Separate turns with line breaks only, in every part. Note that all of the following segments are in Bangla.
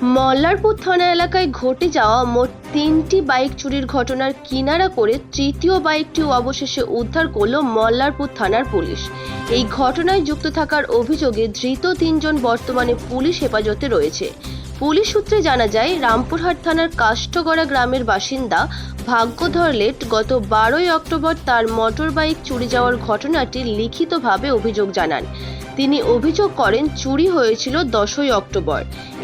মল্লারপুর থানা এলাকায় ঘটে যাওয়া মোট তিনটি বাইক চুরির ঘটনার কিনারা করে তৃতীয় বাইকটি অবশেষে উদ্ধার করল মল্লারপুর থানার পুলিশ। এই ঘটনায় যুক্ত থাকার অভিযোগে ধৃত তিনজন বর্তমানে পুলিশ হেফাজতে রয়েছে। পুলিশ সূত্রে জানা যায়, রামপুরহাট থানার কাষ্ঠগড়া গ্রামের বাসিন্দা ভাগ্যধর লেট গত বারোই অক্টোবর তার মোটর বাইক চুরি যাওয়ার ঘটনাটি লিখিতভাবে অভিযোগ জানান। তিনি অভিযোগ করেন চুরি হয়েছিল দশই অক্টোবর।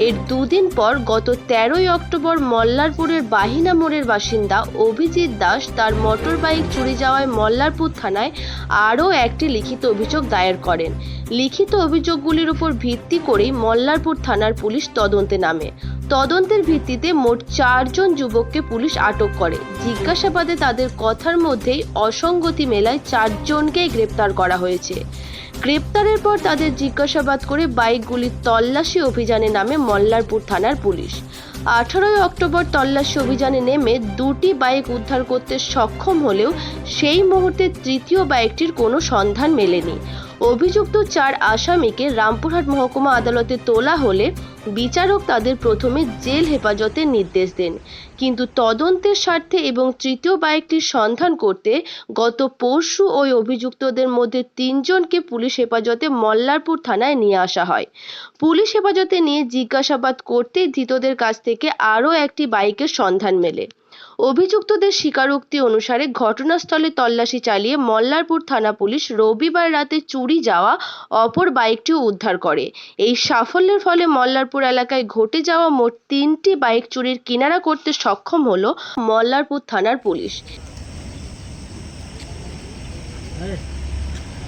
এর দুদিন পর গত তেরোই অক্টোবর মল্লারপুরের বাহিনা মোড়ের বাসিন্দা অভিজিৎ দাস তার মোটর বাইক চুরি যাওয়ায় মল্লারপুর থানায় আরও একটি লিখিত অভিযোগ দায়ের করেন। লিখিত অভিযোগগুলির উপর ভিত্তি করেই মল্লারপুর থানার পুলিশ তদন্তে নামে। তদন্তের ভিত্তিতে মোট চারজন যুবককে পুলিশ আটক করে। জিজ্ঞাসাবাদে তাদের কথার মধ্যেই অসঙ্গতি মেলায় চারজনকেই গ্রেপ্তার করা হয়েছে। গ্রেপ্তারের পর তাদের জিজ্ঞাসাবাদ করে বাইকগুলি তল্লাশি অভিযানে নামে মল্লারপুর থানার পুলিশ। আঠারোই অক্টোবর তল্লাশি অভিযানে নেমে দুটি বাইক উদ্ধার করতে সক্ষম হলেও সেই মুহূর্তে তৃতীয় বাইকটির কোনো সন্ধান মেলেনি। অভিযুক্ত চার আসামিকে রামপুরহাট মহকুমা আদালতে তোলা হলে বিচারক তাদের প্রথমে জেল হেফাজতের নির্দেশ দেন। কিন্তু তদন্তের স্বার্থে এবং তৃতীয় বাইকটির সন্ধান করতে গত পরশু ওই অভিযুক্তদের মধ্যে তিনজনকে পুলিশ হেফাজতে মল্লারপুর থানায় নিয়ে আসা হয়। পুলিশ হেফাজতে নিয়ে জিজ্ঞাসাবাদ করতেই ধৃতদের কাছ থেকে আরও একটি বাইকের সন্ধান মেলে। অভিযুক্তদের স্বীকারোক্তি অনুসারে ঘটনাস্থলে তল্লাশি চালিয়ে মল্লারপুর থানা পুলিশ রবিবার রাতে চুরি যাওয়া অপর বাইকটিও উদ্ধার করে। এই সাফল্যের ফলে মল্লারপুর এলাকায় ঘটে যাওয়া মোট তিনটি বাইক চুরির কিনারা করতে সক্ষম হল মল্লারপুর থানার পুলিশ।